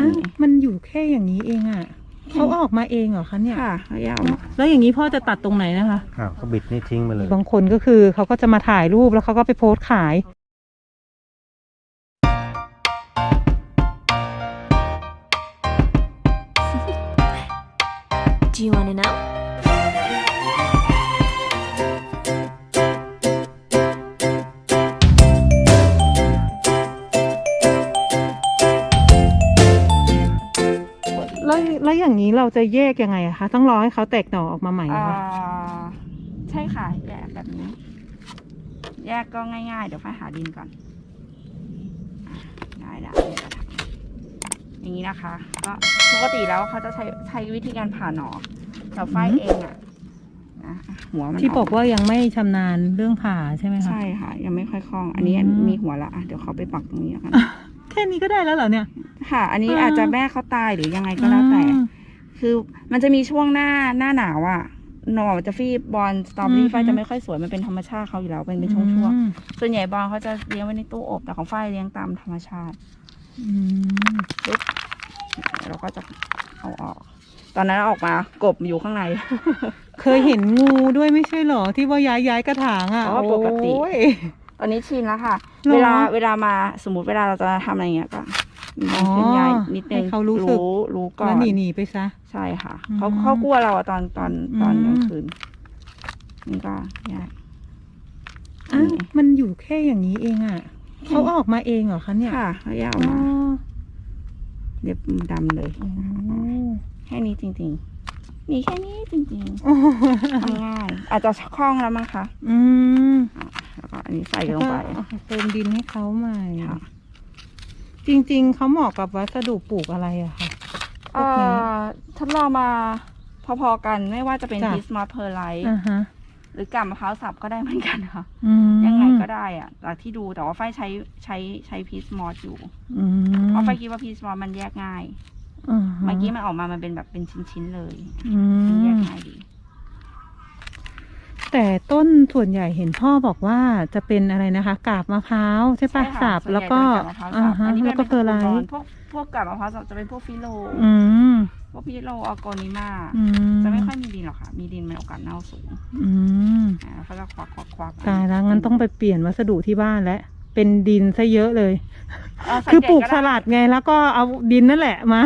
อ้าวมันอยู่แค่อย่างนี้เองอะเขาออกมาเองเหรอคะเนี่ยค่ะเขายาวมาแล้วอย่างนี้พ่อจะตัดตรงไหนนะคะอ้าวก็บิดนี่ทิ้งไปเลย บางคนก็คือเขาก็จะมาถ่ายรูปแล้วเขาก็ไปโพสต์ขาย Do you want to know? อย่างนี้เราจะแยกยังไงอะคะ ต้องรอให้เขาแตกหน่อออกมาใหม่อ่า นะคะใช่ค่ะ แยกแบบนี้ แยกก็ง่ายๆ เดี๋ยวไฟหาดินก่อนอะได้ได้เดี๋ยวจะทำอย่างนี้นะคะ ก็ปกติแล้วเขาจะใช้ใช้วิธีการผ่าหนอแต่ไฟเองอะนะหัวมันที่บอกมว่ายังไม่ชำนาญเรื่องผ่าใช่ไหมคะ ใช่ค่ะ ยังไม่ค่อยคล่อง อันนี้อืม มีหัวละอะเดี๋ยวเขาไปปักตรงนี้แล้วกัน แค่นี้ก็ได้แล้วเหรอเนี่ยค่ะ อันนี้อ่าอาจจะแม่เขาตายหรือยังไงก็แล้วแต่ อืม คือมันจะมีช่วงหน้าหน้าหนาวอะหน่อจะฟีบบอลสตรอเบออืรี่มไฟจะไม่ค่อยสวยมันเป็นธรรมชาติเขาอยู่แล้วเป็นเป็นช่วงๆส่วนใหญ่บอลเขาจะเลี้ยงไว้ในตู้อบแต่ของไฟเลี้ยงตามธรรมชาติอืมเราก็จะเอาออก ตอนนั้นเอาออกมากบอยู่ข้างใน เคยเห็นงูด้วยไม่ใช่เหรอ ที่ว่าย้ายย้ายกระถางอะอ๋อปกติโอ้ยตอนนี้ชินแล้วค่ะหรอเวลาเวลามาสมมติเวลาเราจะทำอะไรเงี้ยก็ มีอ๋อเคลื่อนย้ายนิดนึให้งเขารู้สึก รู้ก่อแล้วนหนีหนีไปซะ ใช่ค่ะอืมเขาเขากลัวเราอะตอนตอนตอนอืม กลางคืนนี่ก็ย้ายอ้าวมันอยู่แค่อย่างนี้เองอะเขาออกมาเองเหรอคะเนี่ยค่ะเขายาวอ๋อมาเล็บดำเลยอ๋อแค่นี้จริงๆ มีแค่นี้จริงอ๋อๆทำง่ายอาจจะคล่องแล้วมั้งคะอืมแล้วก็อันนี้ใส่ลงไป แล้วก็เติมดินให้เขาใหม่ค่ะ จริง ๆ เขาเหมาะกับวัสดุปลูกอะไรอะคะ พวกนี้เอ่อทดลองมาพอๆกันไม่ว่าจะเป็นจ้ะพีสมอสเพอร์ไลท์อ่าฮะหรือกาบมะพร้าวสับก็ได้เหมือนกันค่ะ อืมยังไงก็ได้อะจากที่ดูแต่ว่าไฟใช้ใช้ใช้พีสมอสอยู่อืมเพราะไฟคิดว่าพีสมอสมันแยกง่าย อ่าฮะเมื่อกี้มันออกมามันเป็นแบบเป็นชิ้นๆเลยอืมันแยกมง่ายดี แต่ต้นส่วนใหญ่เห็นพ่อบอกว่าจะเป็นอะไรนะคะ กาบมะพร้าวใช่ปะใช่ค่ะสับส่วนใหญ่แล้วก็จะเป็นกาบมะพร้าวอ่าสับฮะอันนี้แล้วก็เพอร์ไลเป็นท์พวกพวกกาบมะพร้าวสับจะเป็นพวกฟิโลอืมพวกฟิโลออร์โกนิมาอืมจะไม่ค่อยมีดินหรอกค่ะ มีดินมันโอกาสเน่าสูง อืมอ่าเขาจะควักควักควักตายแล้วงั้นต้องไปเปลี่ยนวัสดุที่บ้านแล้วเป็นดินซะเยอะเลยเสังคือเตปลูกได้สลัดไงแล้วก็เอาดินนั่นแหละมา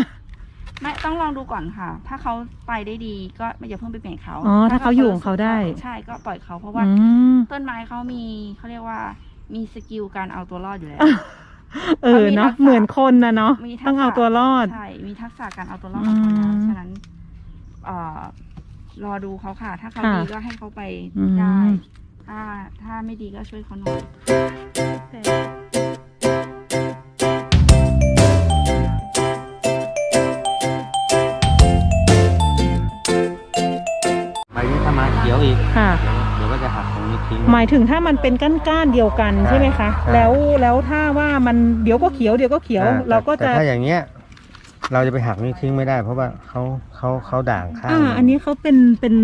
ไม่ต้องลองดูก่อนค่ะ ถ้าเขาไปได้ดีก็ไม่อย่าเพิ่งไปเปลี่ยนเขาอ๋อถ้าเขาอยู่ของเขาได้ ใช่ก็ปล่อยเขาเพราะว่า อืมต้นไม้เขามีเขาเรียกว่า มีสกิลการเอาตัวรอดอยู่แล้ว เออเนาะเขามีทักษะเหมือนคนนะเนาะมีทักษะ ต้องเอาตัวรอด ใช่ มีทักษะการเอาตัวรอดของเขาแล้วอืมฉะนั้นเอ่อรอดูเขาค่ะ ถ้าเขาค่ะดีก็ให้เขาไปอืม ได้ ถ้าถ้าไม่ดีก็ช่วยเขาหน่อย หักตรงนี้ทิ้งหมายถึงถ้ามันเป็นก้านๆเดียวกันใช่ใช่ไหมคะใช่แล้วแล้วถ้าว่ามันเดี๋ยวก็เขียวเดี๋ยวก็เขียว อ่เราก็แต่จะแต่ถ้าอย่างเงี้ย เราจะไปหักนี่ทิ้งไม่ได้ เพราะว่าเขาเขาเขาด่างข้างอ่าหงอันนี้เขาเป็นเป็น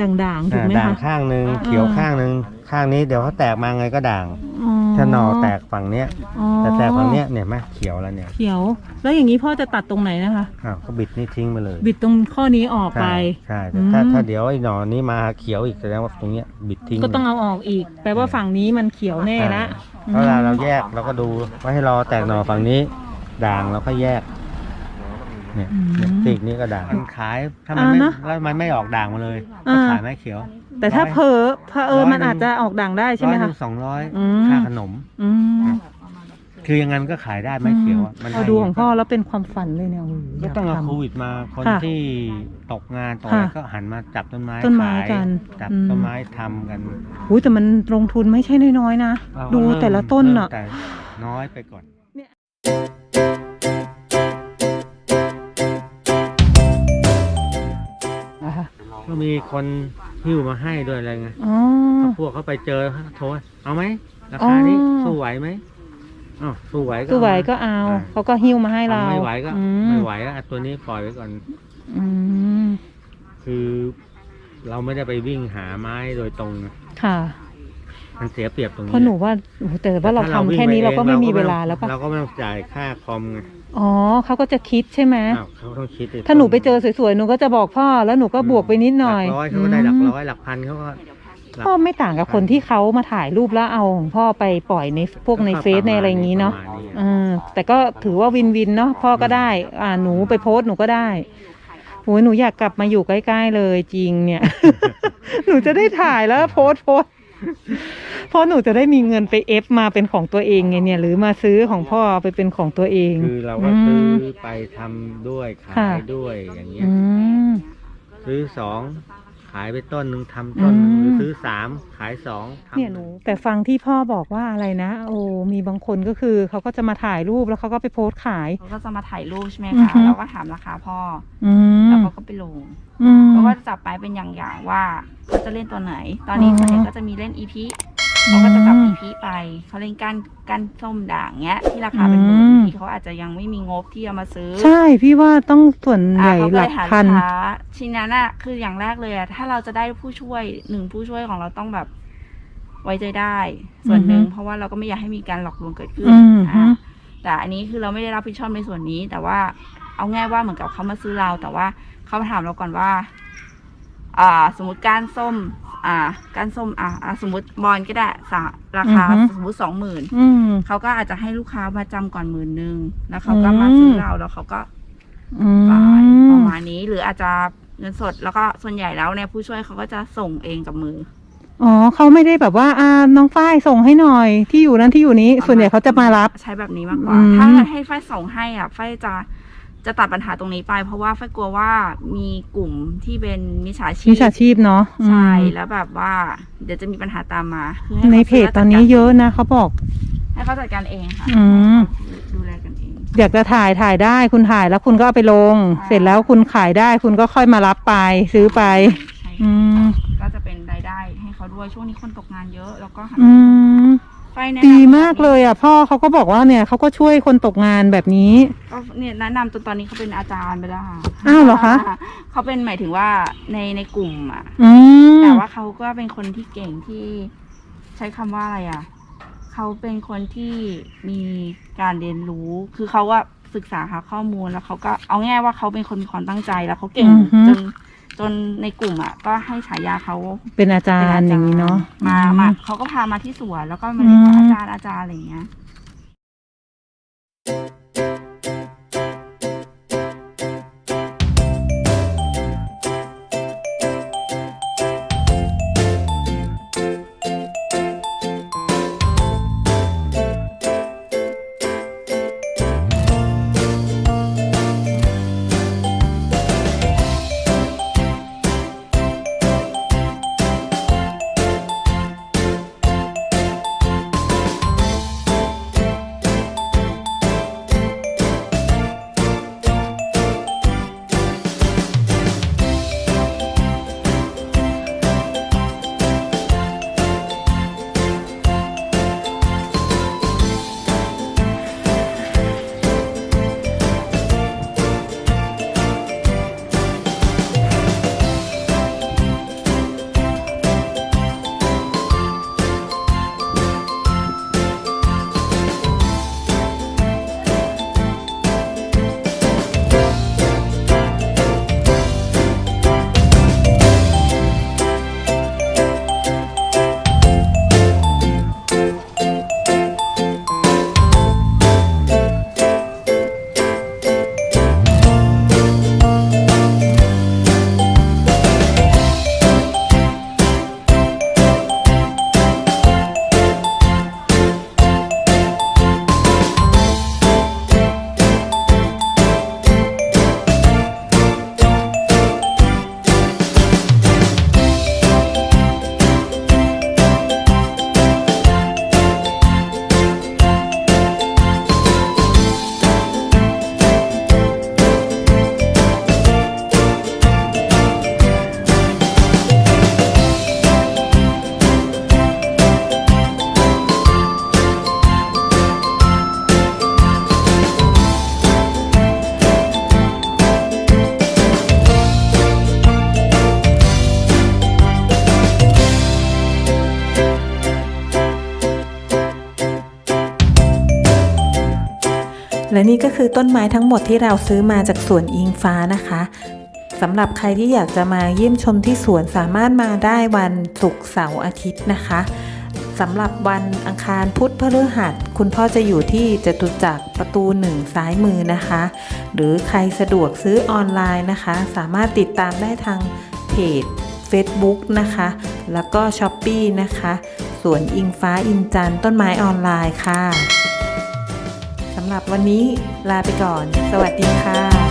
ด่างๆถูกไหมอ่าด่างคะ ข้างหนึ่งอ่าเขียวข้างหนึ่งข้างนี้เดี๋ยวเขาแตกมาไงก็ด่าง อ๋อ ถ้าหนอแตกฝั่งเนี้ยอ๋อแต่แตกฝั่งเนี้ยเนี่ยไหมเขียวแล้วเนี่ยเขียว แล้วอย่างนี้พ่อจะตัดตรงไหนนะคะ อ้าวก็บิดนี่ทิ้งไปเลยบิดตรงข้อนี้ออกไป ใช่ใช่แต่ถ้าอืม ถ้าเดี๋ยวไอ้หนอนี้มาเขียวอีกแสดงว่าตรงเนี้ยบิดทิ้งก็ต้องเอาออกอีก แปลว่าฝั่งนี้มันเขียวแน่ละเวลาเราแยกเราก็ดูว่าให้รอแตกหน่อฝั่งนี้ ด่างเราก็แยก เนี่ยอืมเนี่ยซีกนี้ก็ด่างมันขายถ้ามันอ่าไม่นะแล้วมันไม่ออกด่างมาเลยอ่าก็ขายไม้เขียว แต่ถ้าเพอเพอเออร้อยมันอาจจะออกด่างได้ใช่ไหมร้อยคะ นึ่งสองร้อยอืม ค่าขนม อืมคือยังงั้นก็ขายได้ไม้เขียวอะมันเราดูของพ่อแล้วเป็นความฝันเลยเนี่ยโอ้โหอก็ยากต้องเอาทำโควิดมาคนค่ะที่ตกงานตกอะไรค่ะก็หันมาจับต้นไม้ต้นไม้ขายกันจับอืม ต้นไม้ทำกันอุ้ยแต่มันลงทุนไม่ใช่น้อยๆนะ เราก็ดูเริ่มแต่ละต้นเริ่มอะแต่น้อยไปก่อน ก็มีคนหิ้วมาให้ด้วยอะไรไงอ๋อพวกเขาไปเจอโทรเอาไหมราคานี้อ๋อ สู้ไหวไหมอ้าวสู้ไหวก็ตู้ไหวเอามาก็เอา อ่าเขาก็หิ้วมาให้เราเอาไม่ไหวก็อืไม่ไหวก็เอาตัวนี้ปล่อยไว้ก่อน อืมคือเราไม่ได้ไปวิ่งหาไม้โดยตรงนะค่ะ มันเสียเปรียบตรงนี้เพราะหนูว่าโอ้โหแต่ว่าเราถ้ทำวิ่งแค่นี้ไปเราก็องไม่มีต้เวองลาแล้วปะเราก็ไม่ต้องจ่ายค่าคอมไง อ๋อเขาก็จะคิดใช่ไหมอ้าวเขาต้องคิดดิถ้าหนูไปเจอสวยๆหนูก็จะบอกพ่อแล้วหนูก็บวกไปนิดหน่อยหลักร้อยเขาก็ได้หลักร้อยหลักพันเขาก็ พ่อไม่ต่างกับคนที่เขามาถ่ายรูปแล้วเอาของพ่อไปปล่อยในพวกในเฟซในอะไรอย่างนี้เนาะประมณเออแต่ก็ถือว่าวินวินเนาะพ่อก็ได้ อ่าหนูไปโพสต์หนูก็ได้โอ้ยหนูอยากกลับมาอยู่ใกล้ๆเลยจริงเนี่ย หนูจะได้ถ่ายแล้วโพสต์โพสต์ เพราะหนูจะได้มีเงินไปเอฟมาเป็นของตัวเองไงเนี่ย หรือมาซื้อของพ่อไปเป็นของตัวเองคือเราก็ซื้อม ไปทำด้วย ขาค่ะยด้วยอย่างเงี้ยอืม ซื้อสอง ขายไปต้นหนึ่งทำต้นหนึ่งอืมหรือซื้อสามขายสองทำเนี่ยหนูแต่ฟังที่พ่อบอกว่าอะไรนะ โอ้มีบางคนก็คือเขาก็จะมาถ่ายรูปแล้วเขาก็ไปโพสต์ขาย เขาก็จะมาถ่ายรูปใช่ไหมอือคะฮึเราก็ถามราคาพ่ออือมแล้วเขาก็ไปลงอืม เขาก็จะจับไปเป็นอย่างๆว่าเขาจะเล่นตัวไหน ตอนนี้อ๋อ ส่วนใหญ่ก็จะมีเล่นอีพี เขาก็จะจับอีพีไปเขาเล่นการการส้มด่างเงี้ย ที่ราคาเป็นหมื่นอืมบางทีเขาอาจจะยังไม่มีงบที่จะมาซื้อใช่พี่ว่าต้องส่วนใหอ่าญ่เขาหก็ลัเลกยหาพันลูกค้าชิ้นนั้นอะคืออย่างแรกเลยอะถ้าเราจะได้ผู้ช่วยหนึ่งผู้ช่วยของเราต้องแบบ ไว้ใจได้ ส่วนหนึ่งอือฮึเพราะว่าเราก็ไม่อยากให้มีการหลอกลวงเกิดขึ้นอืมฮึอ่าแต่อันนี้คือเราไม่ได้รับผิดชอบในส่วนนี้ แต่ว่าเอาง่ายว่าเหมือนกับเขามาซื้อเรา แต่ว่าเขามาถามเราก่อนว่า อ่า สมมติการส้ม อ่าการส้มอ่าอ่าสมมติบอลก็ได้สาราคาอือฮึ สมมติสองหมื่นอืม เขาก็อาจจะให้ลูกค้ามาจำก่อนหมื่นหนึ่งแล้วเขาก็มาซื้อเราแล้วเขาก็ อืขายมประมาณนี้หรืออาจจะเงินสดแล้วก็ส่วนใหญ่แล้วเนี่ยผู้ช่วยเขาก็จะส่งเองกับมือ อ๋อเขาไม่ได้แบบว่าอ่าน้องฝ้ายส่งให้หน่อย ที่อยู่นั้นที่อยู่นี้ ส่วนใหญ่เขาจะมารับ ใช้แบบนี้มากกว่า อืม ถ้าให้ฝ้ายส่งให้อะฝ้ายจะ จะตัดปัญหาตรงนี้ไป เพราะว่าฝ้ายกลัวว่ามีกลุ่มที่เป็นมิจฉาชีพมิจฉาชีพเนาะอืมใช่แล้วแบบว่า เดี๋ยวจะมีปัญหาตามมาคือให้ในขาเพจตอนนี้เยอะนะเขาบอก ให้เขาจัดการเองค่ะอืมดูแลกันเองอยากจะถ่ายถ่ายได้คุณถ่ายแล้วคุณก็เอาไปลงใช่เสร็จแล้วคุณขายได้คุณก็ค่อยมารับไปซื้อไปใช่อืมก็จะเป็นรายได้ให้เขาด้วยช่วงนี้คนตกงานเยอะ แล้วก็หา อืมฝ้ายแนะนำดีมากเลยอะ พ่อเขาก็บอกว่าเนี่ยเขาก็ช่วยคนตกงานแบบนี้ ก็เนี่ยแนะนำจนตอนนี้เขาเป็นอาจารย์ไปแล้วค่ะอ้าวเหรอคะ เขาเป็นหมายถึงว่าในในกลุ่มอะ อืมแต่ว่าเขาก็เป็นคนที่เก่งที่ใช้คำว่าอะไรอะ เขาเป็นคนที่มีการเรียนรู้ คือเขาว่าศึกษาหาข้อมูลแล้วเขาก็เอาง่ายว่าเขาเป็นคนมีความตั้งใจแล้วเขาเก่งอือฮึจน จนในกลุ่มอะ ก็ให้ฉายาเขาเป็นอาจารย์อย่างนี้เนาะมาอืมาเขาก็พามาที่สวนแล้วก็มาเรียกว่าอืมอาจารย์อาจารย์อะไรอย่างเงี้ย และนี่ก็คือต้นไม้ทั้งหมดที่เราซื้อมาจากสวนอิงฟ้านะคะสำหรับใครที่อยากจะมาเยี่ยมชมที่สวนสามารถมาได้วันศุกร์เสาร์อาทิตย์นะคะสำหรับวันอังคารพุธพฤหัส คุณพ่อจะอยู่ที่จตุจักรประตูหนึ่งซ้ายมือนะคะ หรือใครสะดวกซื้อออนไลน์นะคะ สามารถติดตามได้ทางเพจ Facebook นะคะ แล้วก็ s h อ p e e นะคะ สวนอิงฟ้าอินจันต้นไม้ออนไลน์ค่ะำหรับวันนี้ลาไปก่อน สวัสดีค่ะ